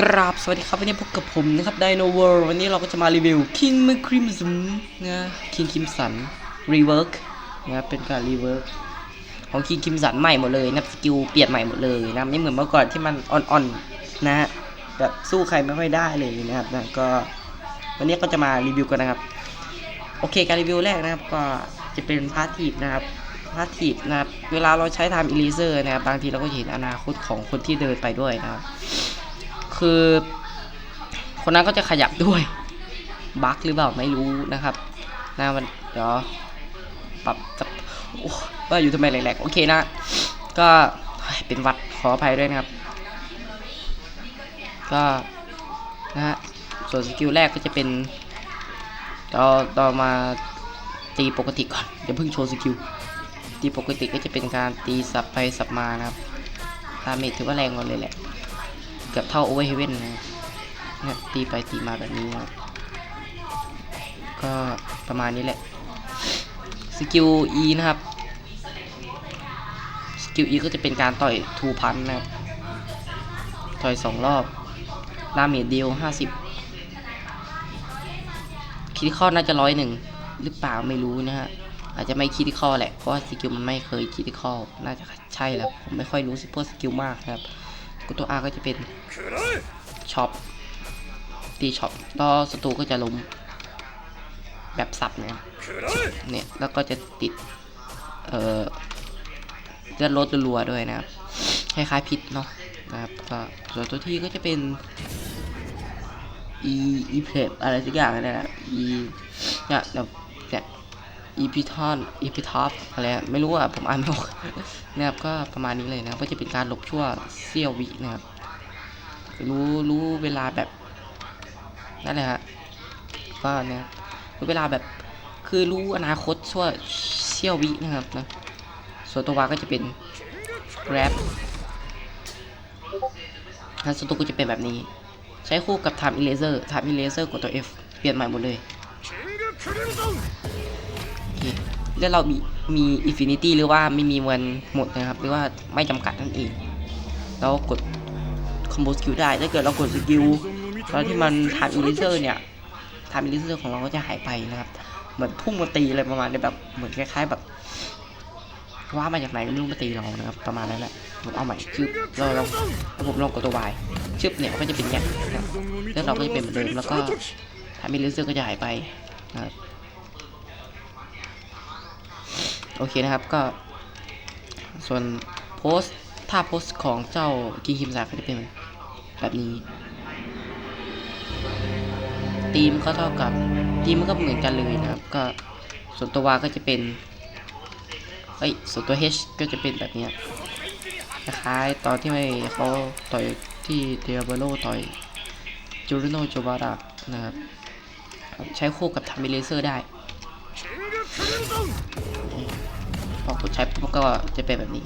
กราบสวัสดีครับวันนี้พบกับผมนะครับไดโนเวอร์วันนี้เราก็จะมารีวิว King m c r i m s o n นะ King Crimson Rework นะเป็นการ Rework ของ King Crimson ใหม่หมดเลยนะสกิลเปลี่ยนใหม่หมดเลยนะไม่เหมือนเมื่อก่อนที่มันอ่อนๆนะฮะแบบสู้ใครไม่ค่อยได้เลยนะครับนะก็วันนี้ก็จะมารีวิวกันนะครับ โอเคการรีวิวแรกนะครับก็จะเป็นพาร์ทีฟนะครับพาร์ทีฟนะครับเวลาเราใช้ Time Eraser นะครับบางทีเราก็เห็นอนาคตของคนที่เดินไปด้วยนะครับ คือ คนนั้นก็จะขยับด้วยบั๊กหรือเปล่าไม่รู้นะครับนะมันเดี๋ยวปรับจะโอ้ว่าอยู่ทำไมแหลกๆโอเคนะ ก็เป็นวัดขออภัยด้วยนะครับ ก็นะฮะส่วนสกิลแรกก็จะเป็นเราเรามาตีปกติก่อนอย่าเพิ่งโชว์สกิลตีปกติก็จะเป็นการตีสับไปสับมานะครับดาเมจถือว่าแรงกว่าเลยแหละ กือบเท่าโอเวอร์เฮเว่นนะเนี่ยตีไปตีมาแบบนี้นะครับก็ประมาณนี้แหละ สกิล E นะครับ สกิล E ก็จะเป็นการต่อยทูพันนะครับ ต่อยสองรอบดาเมจเดียวห้าสิบคิดข้อน่าจะร้อยหนึ่งหรือเปล่าไม่รู้นะฮะอาจจะไม่คิดข้อแหละเพราะว่าสกิลมันไม่เคยคิดข้อน่าจะใช่แล้วผมไม่ค่อยรู้สิพวกสกิลมากครับ กดตัว R ก็จะเป็นช็อปตีช็อปต่อศัตรูก็จะล้มแบบสับนะครับเนี่ยแล้วก็จะติด เอ่อเลือดลดรัวๆด้วยนะครับคล้ายๆพิษเนาะนะครับก็ส่วนตัวที่ก็จะเป็น e e p l e b อะไรสักอย่างนี่นแหละ e เนี่ยแบบ เนี่ย e p i t o n e p i t o p อะไรไม่รู้อะผมอ่านไม่ออกนะครับก็ประมาณนี้เลยนะก็จะเป็นการหลบชั่วเสี้ยววินะครับรู้รู้เวลาแบบนั่นแหละฮะก็เนี่ยรู้เวลาแบบคือรู้อนาคตชั่วเสี้ยววินะครับนะส่วนตัววาก็จะเป็น grab แล้วส่วนตัวก็จะเป็นแบบนี้ ใช้คู่กับ time eraser time eraser กดตัว F เปลี่ยนใหม่หมดเลย เคแล้วเรามีมีอินฟินิตี้หรือว่าไม่มีวันหมดนะครับ หรือว่าไม่จำกัดนั่นเองเรากดคอมโบสกิลได้ถ้าเกิดเรากดสกิลตอนที่มันทำอิลิเซอร์เนี่ยทำอิลิเซอร์ของเราก็จะหายไปนะครับ เหมือนพุ่งมาตีอะไรประมาณนี้แบบเหมือนคล้ายๆแบบว่ามาจากไหนก็ไม่รู้มาตีเรานะครับประมาณนั้นแหละผมเอาใหม่ชึบเราเราผมลองกดตัววายชึบเนี่ยมันก็จะเป็นแง่นะครับแล้วเราก็จะเป็นเหมือนเดิมแล้วก็ทำอิลิเซอร์ก็จะหายไปนะครับ โอเคนะครับก็ ส่วนโพสต์ถ้าโพสของเจ้ากิงคิมซาก็จะเป็นแบบนี้ทีมก็เท่ากับทีมมันก็เหมือนกันเลยนะครับ ก็ส่วนตัววาก็จะเป็นเอ้ยส่วนตัว H ก็จะเป็นแบบนี้คล้ายตอนที่ไม่เขาต่อยที่เดียเบโลต่อยจูริโนโจบาระนะครับ ใช้คู่กับทามิเลเซอร์ได้ ดใช้ปุ๊บก็จะเป็นแบบนี้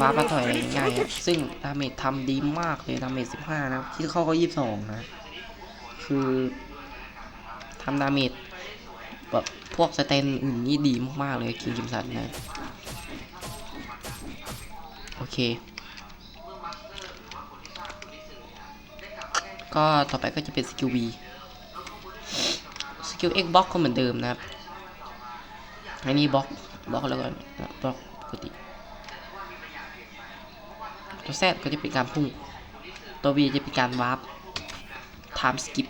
บาร์มาต่อยง่ายๆซึ่งดาเมจทำดีมากเลยดาเมจ15นะที่เข้าก็22นะ คือทำดาเมจแบบพวกสเตนอื่นนี่ดีมากๆเลยคิงกิมสันนะ โอเค ก็ต่อไปก็จะเป็นสกิล V สกิล X box ก็เหมือนเดิมนะครับ อันนี้บล็อกบล็อกแล้วก็บล็อกปกติ ตัวแซดก็จะเป็นการพุ่ง ตัว V จะเป็นการวาร์ป time skip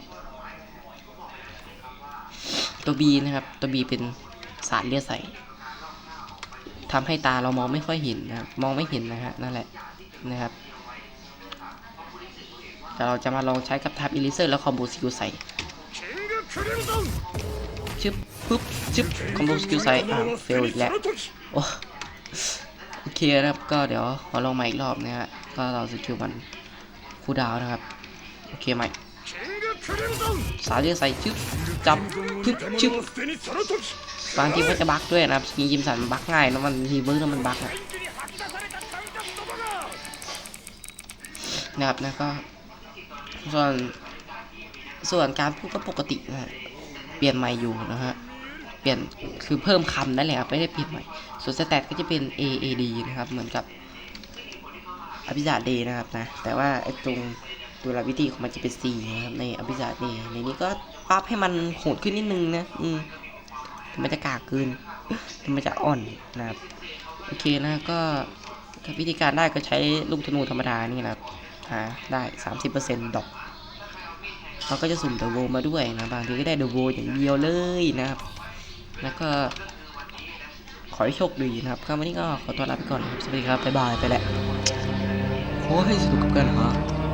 ตัว B นะครับตัว B เป็นสารเลือดใสทำให้ตาเรามองไม่ค่อยเห็นนะครับมองไม่เห็นนะฮะนั่นแหละนะครับแต่เราจะมาลองใช้กับทับอิลิเซอร์แล้วคอมโบสกิลใส่ชึบ ปึ๊บชึบคอมโบสกิลไซด์อ่าเฟลอีกแล้วโอ้โอเคนะครับก็เดี๋ยวขอลองใหม่อีกรอบนะฮะก็เราสกิลมันคูดาวนะครับ โอเคใหม่สาเรียใส่ชึบจับปึ๊บชึบบางทีก็จะบั๊กด้วยนะครับสกินยิมสันบั๊กง่ายแล้วมันทีเบิร์กแล้วมันบั๊กอะนะครับแล้วก็ส่วนส่วนการพูดก็ปกตินะฮะเปลี่ยนใหม่อยู่นะฮะ เปลี่ยนคือเพิ่มคำนั่นแหละครับไม่ได้เปลี่ยนใหม่ส่วนสแตทก็จะเป็น A A D นะครับ เหมือนกับอภิษาเดนะครับนะ แต่ว่าไอ้ตรงตัวลาวิตี้ของมันจะเป็น C นะครับในอภิษาเดในนี้ก็ปรับให้มันโหดขึ้นนิดนึงนะอืมมันจะกากเกินมันจะอ่อนนะครับโอเคนะก็ถ้าวิธีการได้ก็ใช้ลูกธนูธรรมดานี่นะครับหาได้ 30%ดอกเราก็จะสุ่มเดอะโวมาด้วยนะ บางทีก็ได้เดอะโวอย่างเดียวเลยนะครับ แล้วก็ขอให้โชคดีนะครับก็วันนี้ก็ขอตัวลาไปก่อนครับสวัสดีครับบ๊ายบายไปแล้วขอให้สนุกกับการหา